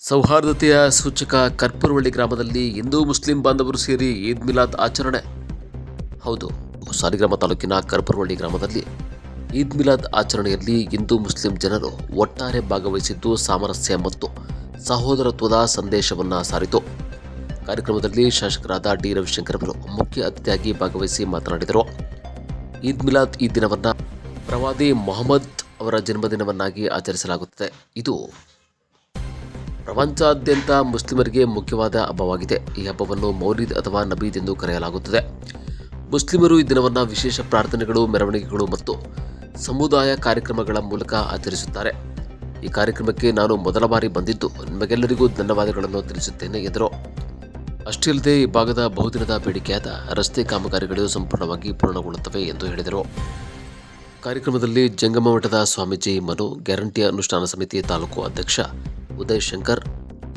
ಸೌಹಾರ್ದತೆಯ ಸೂಚಕ ಕರ್ಪೂರವಳ್ಳಿ ಗ್ರಾಮದಲ್ಲಿ ಹಿಂದೂ ಮುಸ್ಲಿಂ ಬಾಂಧವರು ಸೇರಿ ಈದ್ ಮಿಲಾದ್ ಆಚರಣೆ. ಹೌದು ಸಾಲಿಗ್ರಾಮ ತಾಲೂಕಿನ ಕರ್ಪೂರವಳ್ಳಿ ಗ್ರಾಮದಲ್ಲಿ ಈದ್ ಮಿಲಾದ್ ಆಚರಣೆಯಲ್ಲಿ ಹಿಂದೂ ಮುಸ್ಲಿಂ ಜನರು ಒಟ್ಟಾರೆ ಭಾಗವಹಿಸಿದ್ದು ಸಾಮರಸ್ಯ ಮತ್ತು ಸಹೋದರತ್ವದ ಸಂದೇಶವನ್ನು ಸಾರಿತು. ಕಾರ್ಯಕ್ರಮದಲ್ಲಿ ಶಾಸಕರಾದ ಡಿ. ರವಿಶಂಕರ್ ಅವರು ಮುಖ್ಯ ಅತಿಥಿಯಾಗಿ ಭಾಗವಹಿಸಿ ಮಾತನಾಡಿದರು. ಈದ್ ಮಿಲಾದ್ ಈ ದಿನವನ್ನು ಪ್ರವಾದಿ ಮೊಹಮ್ಮದ್ ಅವರ ಜನ್ಮದಿನವನ್ನಾಗಿ ಆಚರಿಸಲಾಗುತ್ತದೆ. ಇದು ಪ್ರಪಂಚಾದ್ಯಂತ ಮುಸ್ಲಿಮರಿಗೆ ಮುಖ್ಯವಾದ ಹಬ್ಬವಾಗಿದೆ. ಈ ಹಬ್ಬವನ್ನು ಮೌಲಿದ್ ಅಥವಾ ನಬೀದ್ ಎಂದು ಕರೆಯಲಾಗುತ್ತದೆ. ಮುಸ್ಲಿಮರು ಈ ದಿನವನ್ನು ವಿಶೇಷ ಪ್ರಾರ್ಥನೆಗಳು, ಮೆರವಣಿಗೆಗಳು ಮತ್ತು ಸಮುದಾಯ ಕಾರ್ಯಕ್ರಮಗಳ ಮೂಲಕ ಆಚರಿಸುತ್ತಾರೆ. ಈ ಕಾರ್ಯಕ್ರಮಕ್ಕೆ ನಾನು ಮೊದಲ ಬಾರಿ ಬಂದಿದ್ದು. ನಿಮಗೆಲ್ಲರಿಗೂ ಧನ್ಯವಾದಗಳನ್ನು ತಿಳಿಸುತ್ತೇನೆ, ಎಂದರು. ಅಷ್ಟೇ ಅಲ್ಲದೆ, ಈ ಭಾಗದ ಬಹುದಿನದ ಬೇಡಿಕೆಯಾದ ರಸ್ತೆ ಕಾಮಗಾರಿಗಳು ಸಂಪೂರ್ಣವಾಗಿ ಪೂರ್ಣಗೊಳ್ಳುತ್ತವೆ ಎಂದು ಹೇಳಿದರು. ಕಾರ್ಯಕ್ರಮದಲ್ಲಿ ಜಂಗಮ ಮಠದ ಸ್ವಾಮೀಜಿ ಮನು, ಗ್ಯಾರಂಟಿ ಅನುಷ್ಠಾನ ಸಮಿತಿ ತಾಲೂಕು ಅಧ್ಯಕ್ಷ ಉದಯ್ ಶಂಕರ್,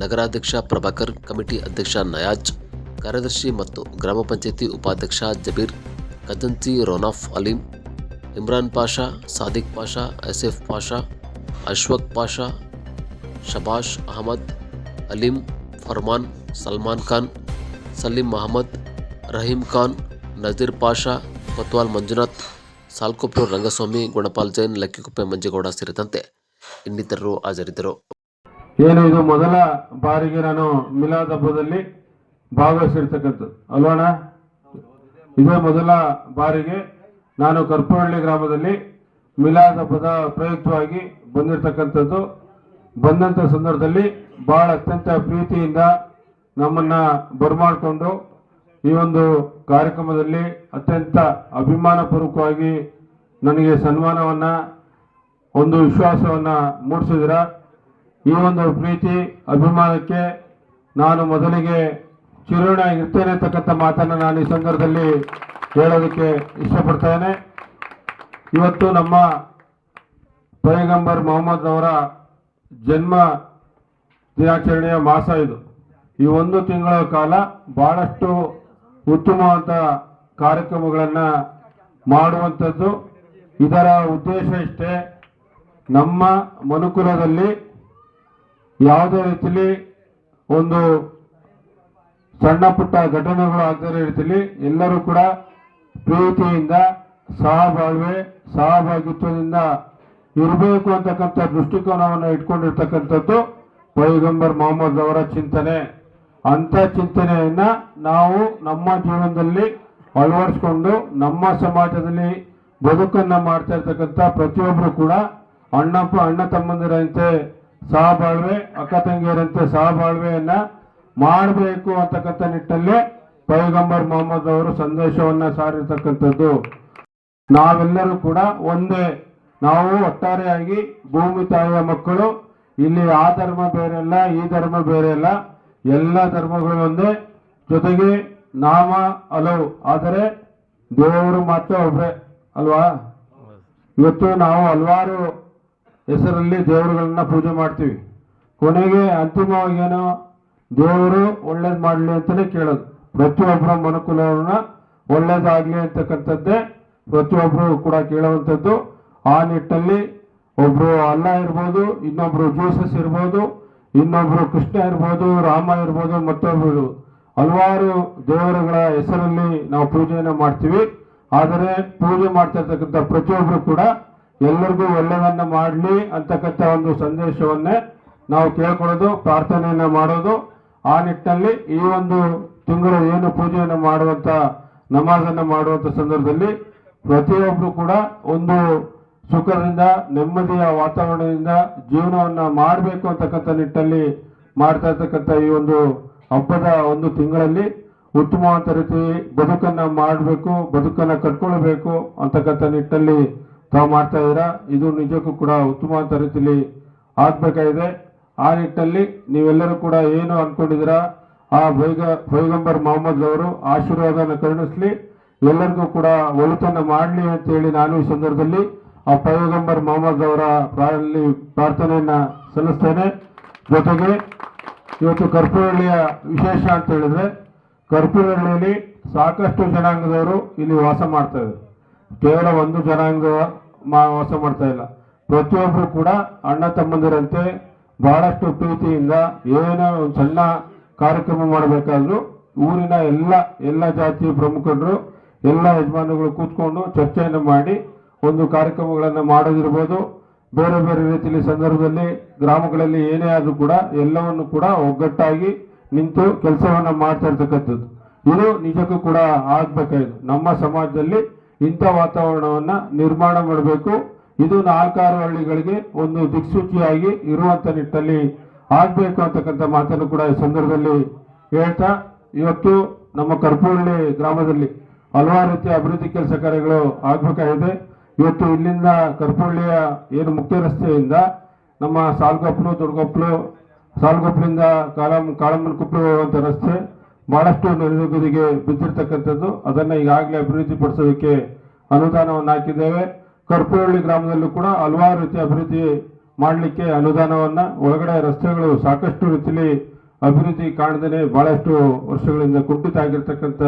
ನಗರಾಧ್ಯಕ್ಷ ಪ್ರಭಾಕರ್, ಕಮಿಟಿ ಅಧ್ಯಕ್ಷ ನಯಾಜ್, ಕಾರ್ಯದರ್ಶಿ ಮತ್ತು ಗ್ರಾಮ ಪಂಚಾಯಿತಿ ಉಪಾಧ್ಯಕ್ಷ ಜಬೀರ್ ಕದಂತಿ ರೋನಾಫ್ ಅಲೀಂ, ಇಮ್ರಾನ್ ಪಾಷಾ, ಸಾದಿಕ್ ಪಾಷಾ, ಎಸ್ಎಫ್ ಪಾಷಾ, ಅಶ್ವಕ್ ಪಾಷಾ, ಶಬಾಷ್ ಅಹಮದ್, ಅಲೀಂ, ಫರ್ಮಾನ್, ಸಲ್ಮಾನ್ ಖಾನ್, ಸಲೀಂ ಅಹಮದ್, ರಹೀಂ ಖಾನ್, ನಜೀರ್ ಪಾಷಾ, ಕೊತ್ವಾಲ್ ಮಂಜುನಾಥ್ ಸಾಲ್ಕೊಪ್ರು ರಂಗಸ್ವಾಮಿ, ಗುಣಪಾಲ್ ಜೈನ್, ಲಕ್ಕಿಕುಪ್ಪೆ ಮಂಜೇಗೌಡ ಸೇರಿದಂತೆ ಇನ್ನಿತರರು ಹಾಜರಿದ್ದರು. ಏನು ಇದು ಮೊದಲ ಬಾರಿಗೆ ನಾನು ಮಿಲಾದ ಹಬ್ಬದಲ್ಲಿ ಭಾಗವಹಿಸಿರ್ತಕ್ಕಂಥದ್ದು. ಅಲ್ವಣ ಇದೇ ಮೊದಲ ಬಾರಿಗೆ ನಾನು ಕರ್ಪುಹಳ್ಳಿ ಗ್ರಾಮದಲ್ಲಿ ಮಿಲಾದ ಹಬ್ಬದ ಪ್ರಯುಕ್ತವಾಗಿ ಬಂದಿರತಕ್ಕಂಥದ್ದು. ಬಂದಂಥ ಸಂದರ್ಭದಲ್ಲಿ ಬಹಳ ಅತ್ಯಂತ ಪ್ರೀತಿಯಿಂದ ನಮ್ಮನ್ನ ಬರಮಾಡಿಕೊಂಡು ಈ ಒಂದು ಕಾರ್ಯಕ್ರಮದಲ್ಲಿ ಅತ್ಯಂತ ಅಭಿಮಾನಪೂರ್ವಕವಾಗಿ ನನಗೆ ಸನ್ಮಾನವನ್ನ, ಒಂದು ವಿಶ್ವಾಸವನ್ನ ಮೂಡಿಸಿದ್ರ ಈ ಒಂದು ಪ್ರೀತಿ, ಅಭಿಮಾನಕ್ಕೆ ನಾನು ಮೊದಲಿಗೆ ಚಿರೋಣ ಇರ್ತೇನೆ ಅಂತಕ್ಕಂಥ ಮಾತನ್ನು ನಾನು ಈ ಸಂದರ್ಭದಲ್ಲಿ ಹೇಳೋದಕ್ಕೆ ಇಷ್ಟಪಡ್ತೇನೆ. ಇವತ್ತು ನಮ್ಮ ಪೈಗಂಬರ್ ಮೊಹಮ್ಮದ್ ಅವರ ಜನ್ಮ ದಿನಾಚರಣೆಯ ಮಾಸ ಇದು. ಈ ಒಂದು ತಿಂಗಳ ಕಾಲ ಬಹಳಷ್ಟು ಉತ್ತಮವಾದ ಕಾರ್ಯಕ್ರಮಗಳನ್ನು ಮಾಡುವಂಥದ್ದು. ಇದರ ಉದ್ದೇಶ ಇಷ್ಟೇ ನಮ್ಮ ಮನುಕುಲದಲ್ಲಿ ಯಾವುದೇ ರೀತಿಯಲ್ಲಿ ಒಂದು ಸಣ್ಣ ಪುಟ್ಟ ಘಟನೆಗಳು ಆಗದೇ ರೀತಿಯಲ್ಲಿ ಎಲ್ಲರೂ ಕೂಡ ಪ್ರೀತಿಯಿಂದ, ಸಹಬಾಳ್ವೆ, ಸಹಭಾಗಿತ್ವದಿಂದ ಇರಬೇಕು ಅಂತಕ್ಕಂಥ ದೃಷ್ಟಿಕೋನವನ್ನು ಇಟ್ಕೊಂಡಿರ್ತಕ್ಕಂಥದ್ದು ಪೈಗಂಬರ್ ಮೊಹಮ್ಮದ್ ಅವರ ಚಿಂತನೆ. ಅಂಥ ಚಿಂತನೆಯನ್ನ ನಾವು ನಮ್ಮ ಜೀವನದಲ್ಲಿ ಅಳವಡಿಸ್ಕೊಂಡು ನಮ್ಮ ಸಮಾಜದಲ್ಲಿ ಬದುಕನ್ನು ಮಾಡ್ತಾ ಇರ್ತಕ್ಕಂಥ ಪ್ರತಿಯೊಬ್ಬರು ಕೂಡ ಅಣ್ಣಪ್ಪ, ಅಣ್ಣ ತಮ್ಮಂದಿರಂತೆ ಸಹಬಾಳ್ವೆ, ಅಕ್ಕ ತಂಗಿಯರಂತೆ ಸಹಬಾಳ್ವೆಯನ್ನ ಮಾಡಬೇಕು ಅಂತಕ್ಕಂಥ ನಿಟ್ಟಲ್ಲಿ ಪೈಗಂಬರ್ ಮೊಹಮ್ಮದ್ ಅವರು ಸಂದೇಶವನ್ನ ಸಾರಿರ್ತಕ್ಕಂಥದ್ದು. ನಾವೆಲ್ಲರೂ ಕೂಡ ಒಂದೇ, ನಾವು ಒಟ್ಟಾರೆಯಾಗಿ ಭೂಮಿ ತಾಯಿಯ ಮಕ್ಕಳು, ಇಲ್ಲಿ ಆ ಧರ್ಮ ಬೇರೆ ಅಲ್ಲ, ಈ ಧರ್ಮ ಬೇರೆ ಅಲ್ಲ, ಎಲ್ಲ ಧರ್ಮಗಳು ಒಂದೇ. ಜೊತೆಗೆ ನಾಮ ಹಲವು ಆದರೆ ದೇವರು ಮಾತ್ರ ಒಬ್ಬರೇ ಅಲ್ವಾ? ಇವತ್ತು ನಾವು ಹಲವಾರು ಹೆಸರಲ್ಲಿ ದೇವರುಗಳನ್ನ ಪೂಜೆ ಮಾಡ್ತೀವಿ. ಕೊನೆಗೆ ಅಂತಿಮವಾಗಿ ಏನು ದೇವರು ಒಳ್ಳೇದು ಮಾಡಲಿ ಅಂತಲೇ ಕೇಳೋದು. ಪ್ರತಿಯೊಬ್ಬರ ಮನುಕುಲವ್ರನ್ನ ಒಳ್ಳೇದಾಗ್ಲಿ ಅಂತಕ್ಕಂಥದ್ದೇ ಪ್ರತಿಯೊಬ್ಬರು ಕೂಡ ಕೇಳುವಂಥದ್ದು. ಆ ನಿಟ್ಟಲ್ಲಿ ಒಬ್ಬರು ಅಲ್ಲ ಇರ್ಬೋದು ಇನ್ನೊಬ್ಬರು ಜೋಸಸ್ ಇರ್ಬೋದು ಇನ್ನೊಬ್ಬರು ಕೃಷ್ಣ ಇರ್ಬೋದು, ರಾಮ ಇರ್ಬೋದು ಮತ್ತೊಬ್ಬರು ಹಲವಾರು ದೇವರುಗಳ ಹೆಸರಲ್ಲಿ ನಾವು ಪೂಜೆಯನ್ನು ಮಾಡ್ತೀವಿ. ಆದರೆ ಪೂಜೆ ಮಾಡ್ತಾ ಇರ್ತಕ್ಕಂಥ ಪ್ರತಿಯೊಬ್ಬರು ಕೂಡ ಎಲ್ಲರಿಗೂ ಒಳ್ಳೆಯದನ್ನ ಮಾಡಲಿ ಅಂತಕ್ಕಂಥ ಒಂದು ಸಂದೇಶವನ್ನೇ ನಾವು ಕೇಳ್ಕೊಳ್ಳೋದು ಪ್ರಾರ್ಥನೆಯನ್ನು ಮಾಡೋದು. ಆ ನಿಟ್ಟಿನಲ್ಲಿ ಈ ಒಂದು ತಿಂಗಳು ಏನು ಪೂಜೆಯನ್ನು ಮಾಡುವಂಥ ನಮಾಜನ್ನು ಮಾಡುವಂಥ ಸಂದರ್ಭದಲ್ಲಿ ಪ್ರತಿಯೊಬ್ಬರು ಕೂಡ ಒಂದು ಸುಖದಿಂದ, ನೆಮ್ಮದಿಯ ವಾತಾವರಣದಿಂದ ಜೀವನವನ್ನು ಮಾಡಬೇಕು ಅಂತಕ್ಕಂಥ ನಿಟ್ಟಲ್ಲಿ ಮಾಡ್ತಾ ಇರ್ತಕ್ಕಂಥ ಈ ಒಂದು ಹಬ್ಬದ ಒಂದು ತಿಂಗಳಲ್ಲಿ ಉತ್ತಮವಾದ ರೀತಿ ಬದುಕನ್ನು ಮಾಡಬೇಕು, ಬದುಕನ್ನು ಕಟ್ಕೊಳ್ಬೇಕು ಅಂತಕ್ಕಂಥ ನಿಟ್ಟಲ್ಲಿ ತಾವು ಮಾಡ್ತಾ ಇದ್ದೀರಾ? ಇದು ನಿಜಕ್ಕೂ ಕೂಡ ಉತ್ತಮವಾದ ರೀತಿಯಲ್ಲಿ ಆಗಬೇಕಾಗಿದೆ. ಆ ನಿಟ್ಟಲ್ಲಿ ನೀವೆಲ್ಲರೂ ಕೂಡ ಏನು ಅಂದ್ಕೊಂಡಿದ್ದೀರಾ ಆ ಬೈಗ ಪೈಗಂಬರ್ ಮೊಹಮ್ಮದ್ ಅವರು ಆಶೀರ್ವಾದನ ಕರುಣಿಸಲಿ, ಎಲ್ಲರಿಗೂ ಕೂಡ ಒಳಿತನ್ನ ಮಾಡಲಿ ಅಂತ ಹೇಳಿ ನಾನು ಈ ಸಂದರ್ಭದಲ್ಲಿ ಆ ಪೈಗಂಬರ್ ಮೊಹಮ್ಮದ್ ಅವರ ಪ್ರಾಯಲ್ಲಿ ಪ್ರಾರ್ಥನೆಯನ್ನ ಸಲ್ಲಿಸ್ತೇನೆ. ಜೊತೆಗೆ ಇವತ್ತು ಕರ್ಪೂರಹಳ್ಳಿಯ ವಿಶೇಷ ಅಂತ ಹೇಳಿದ್ರೆ ಕರ್ಪೂರಹಳ್ಳಿಯಲ್ಲಿ ಸಾಕಷ್ಟು ಜನಾಂಗದವರು ಇಲ್ಲಿ ವಾಸ ಮಾಡ್ತಾ ಇದ್ದಾರೆ. ಕೇವಲ ಒಂದು ಜನಾಂಗ ವಾಸ ಮಾಡ್ತಾ ಇಲ್ಲ. ಪ್ರತಿಯೊಬ್ಬರು ಕೂಡ ಅಣ್ಣ ತಮ್ಮಂದಿರಂತೆ ಬಹಳಷ್ಟು ಪ್ರೀತಿಯಿಂದ ಏನೋ ಒಂದು ಸಣ್ಣ ಕಾರ್ಯಕ್ರಮ ಮಾಡಬೇಕಾದ್ರೂ ಊರಿನ ಎಲ್ಲ ಎಲ್ಲ ಜಾತಿ ಪ್ರಮುಖರು, ಎಲ್ಲ ಯಜಮಾನಗಳು ಕೂತ್ಕೊಂಡು ಚರ್ಚೆಯನ್ನು ಮಾಡಿ ಒಂದು ಕಾರ್ಯಕ್ರಮಗಳನ್ನು ಮಾಡೋದಿರ್ಬೋದು. ಬೇರೆ ಬೇರೆ ರೀತಿಯಲ್ಲಿ ಸಂದರ್ಭದಲ್ಲಿ ಗ್ರಾಮಗಳಲ್ಲಿ ಏನೇ ಆದರೂ ಕೂಡ ಎಲ್ಲವನ್ನು ಕೂಡ ಒಗ್ಗಟ್ಟಾಗಿ ನಿಂತು ಕೆಲಸವನ್ನು ಮಾಡ್ತಾ ಇರ್ತಕ್ಕಂಥದ್ದು. ಇದು ನಿಜಕ್ಕೂ ಕೂಡ ಆಗಬೇಕಾಯಿತು. ನಮ್ಮ ಸಮಾಜದಲ್ಲಿ ಇಂಥ ವಾತಾವರಣವನ್ನು ನಿರ್ಮಾಣ ಮಾಡಬೇಕು. ಇದು ನಾಲ್ಕಾರು ಹಳ್ಳಿಗಳಿಗೆ ಒಂದು ದಿಕ್ಸೂಚಿಯಾಗಿ ಇರುವಂಥ ನಿಟ್ಟಲ್ಲಿ ಆಗಬೇಕು ಅಂತಕ್ಕಂಥ ಮಾತನ್ನು ಕೂಡ ಈ ಸಂದರ್ಭದಲ್ಲಿ ಹೇಳ್ತಾ, ಇವತ್ತು ನಮ್ಮ ಕರ್ಪೂಳ್ಳಿ ಗ್ರಾಮದಲ್ಲಿ ಹಲವಾರು ರೀತಿಯ ಅಭಿವೃದ್ಧಿ ಕೆಲಸ ಕಾರ್ಯಗಳು ಆಗಬೇಕಾಗಿದೆ. ಇವತ್ತು ಇಲ್ಲಿಂದ ಕರ್ಪೂಳ್ಳಿಯ ಏನು ಮುಖ್ಯ ರಸ್ತೆಯಿಂದ ನಮ್ಮ ಸಾಲ್ಗೊಪ್ಪಲು, ದುರ್ಗೊಪ್ಪಲು, ಸಾಲ್ಗೊಪ್ಪಲಿಂದ ಕಾಳಮ್ ಕಾಳಮ್ಮನ ಕುಪ್ಪಲು ಹೋಗುವಂಥ ರಸ್ತೆ ಬಹಳಷ್ಟು ನಿರುಗದಿಗೆ ಬಿದ್ದಿರ್ತಕ್ಕಂಥದ್ದು. ಅದನ್ನು ಈಗಾಗಲೇ ಅಭಿವೃದ್ಧಿ ಪಡಿಸೋದಕ್ಕೆ ಅನುದಾನವನ್ನು ಹಾಕಿದ್ದೇವೆ. ಕರ್ಪೂರಳ್ಳಿ ಗ್ರಾಮದಲ್ಲೂ ಕೂಡ ಹಲವಾರು ರೀತಿಯ ಅಭಿವೃದ್ಧಿ ಮಾಡಲಿಕ್ಕೆ ಅನುದಾನವನ್ನು. ಒಳಗಡೆ ರಸ್ತೆಗಳು ಸಾಕಷ್ಟು ರೀತಿಯಲ್ಲಿ ಅಭಿವೃದ್ಧಿ ಕಾಣದೇ ಬಹಳಷ್ಟು ವರ್ಷಗಳಿಂದ ಕುಂಠಿತ ಆಗಿರ್ತಕ್ಕಂಥ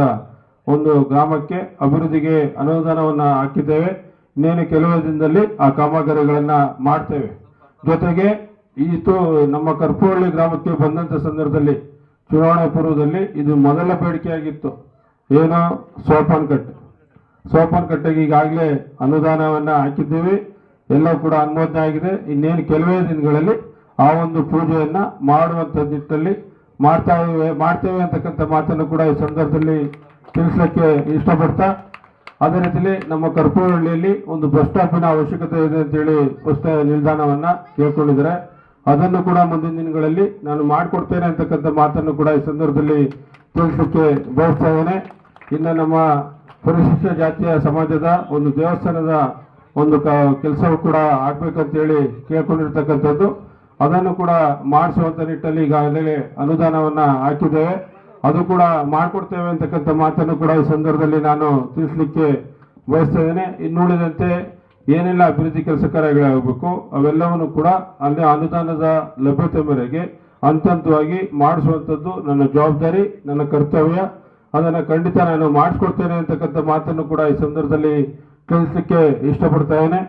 ಒಂದು ಗ್ರಾಮಕ್ಕೆ ಅಭಿವೃದ್ಧಿಗೆ ಅನುದಾನವನ್ನು ಹಾಕಿದ್ದೇವೆ. ಇನ್ನೇನು ಕೆಲವು ದಿನದಲ್ಲಿ ಆ ಕಾಮಗಾರಿಗಳನ್ನು ಮಾಡ್ತೇವೆ. ಜೊತೆಗೆ ಈತು ನಮ್ಮ ಕರ್ಪೂರಳ್ಳಿ ಗ್ರಾಮಕ್ಕೆ ಬಂದಂಥ ಸಂದರ್ಭದಲ್ಲಿ ಚುನಾವಣೆ ಪೂರ್ವದಲ್ಲಿ ಇದು ಮೊದಲ ಬೇಡಿಕೆಯಾಗಿತ್ತು ಏನು? ಸೋಪಾನ್ ಕಟ್ಟೆ ಸೋಪಾನ್ ಕಟ್ಟೆಗೆ ಈಗಾಗಲೇ ಅನುದಾನವನ್ನ ಹಾಕಿದ್ದೀವಿ. ಎಲ್ಲ ಕೂಡ ಅನುಮೋದನೆ ಆಗಿದೆ. ಇನ್ನೇನು ಕೆಲವೇ ದಿನಗಳಲ್ಲಿ ಆ ಒಂದು ಪೂಜೆಯನ್ನು ಮಾಡುವಂತ ನಿಟ್ಟಲ್ಲಿ ಮಾಡ್ತಾ ಮಾಡ್ತೇವೆ ಅಂತಕ್ಕಂಥ ಮಾತನ್ನು ಕೂಡ ಈ ಸಂದರ್ಭದಲ್ಲಿ ತಿಳಿಸಲಿಕ್ಕೆ ಇಷ್ಟಪಡ್ತಾ, ಅದೇ ರೀತಿಯಲ್ಲಿ ನಮ್ಮ ಕರ್ಪೂರಹಳ್ಳಿಯಲ್ಲಿ ಒಂದು ಬಸ್ ಸ್ಟಾಪಿನ ಅವಶ್ಯಕತೆ ಇದೆ ಅಂತೇಳಿ ಬಸ್ ನಿಲ್ದಾಣವನ್ನು ಕೇಳ್ಕೊಂಡಿದ್ದಾರೆ. ಅದನ್ನು ಕೂಡ ಮುಂದಿನ ದಿನಗಳಲ್ಲಿ ನಾನು ಮಾಡಿಕೊಡ್ತೇನೆ ಅಂತಕ್ಕಂಥ ಮಾತನ್ನು ಕೂಡ ಈ ಸಂದರ್ಭದಲ್ಲಿ ತಿಳಿಸ್ಲಿಕ್ಕೆ ಬಯಸ್ತಾ ಇದ್ದೇನೆ. ಇನ್ನು ನಮ್ಮ ಪರಿಶಿಷ್ಟ ಜಾತಿಯ ಸಮಾಜದ ಒಂದು ದೇವಸ್ಥಾನದ ಒಂದು ಕೆಲಸವು ಕೂಡ ಆಗ್ಬೇಕಂತೇಳಿ ಕೇಳ್ಕೊಂಡಿರ್ತಕ್ಕಂಥದ್ದು. ಅದನ್ನು ಕೂಡ ಮಾಡಿಸುವಂಥ ನಿಟ್ಟಲ್ಲಿ ಈಗಾಗಲೇ ಅನುದಾನವನ್ನು ಹಾಕಿದ್ದೇವೆ. ಅದು ಕೂಡ ಮಾಡಿಕೊಡ್ತೇವೆ ಅಂತಕ್ಕಂಥ ಮಾತನ್ನು ಕೂಡ ಈ ಸಂದರ್ಭದಲ್ಲಿ ನಾನು ತಿಳಿಸ್ಲಿಕ್ಕೆ ಬಯಸ್ತಾ ಇದ್ದೇನೆ. ಇನ್ನುಳಿದಂತೆ ಏನೆಲ್ಲ ಅಭಿವೃದ್ಧಿ ಕೆಲಸ ಕಾರ್ಯಗಳಾಗಬೇಕು, ಅವೆಲ್ಲವನ್ನು ಕೂಡ ಅಲ್ಲಿ ಅನುದಾನದ ಲಭ್ಯತೆ ಮೇರೆಗೆ ಹಂತ ಹಂತವಾಗಿ ಮಾಡಿಸುವಂಥದ್ದು ನನ್ನ ಜವಾಬ್ದಾರಿ, ನನ್ನ ಕರ್ತವ್ಯ. ಅದನ್ನು ಖಂಡಿತ ನಾನು ಮಾಡಿಸ್ಕೊಡ್ತೇನೆ ಅಂತಕ್ಕಂಥ ಮಾತನ್ನು ಕೂಡ ಈ ಸಂದರ್ಭದಲ್ಲಿ ತಿಳಿಸ್ಲಿಕ್ಕೆ ಇಷ್ಟಪಡ್ತಾ ಇದ್ದೇನೆ.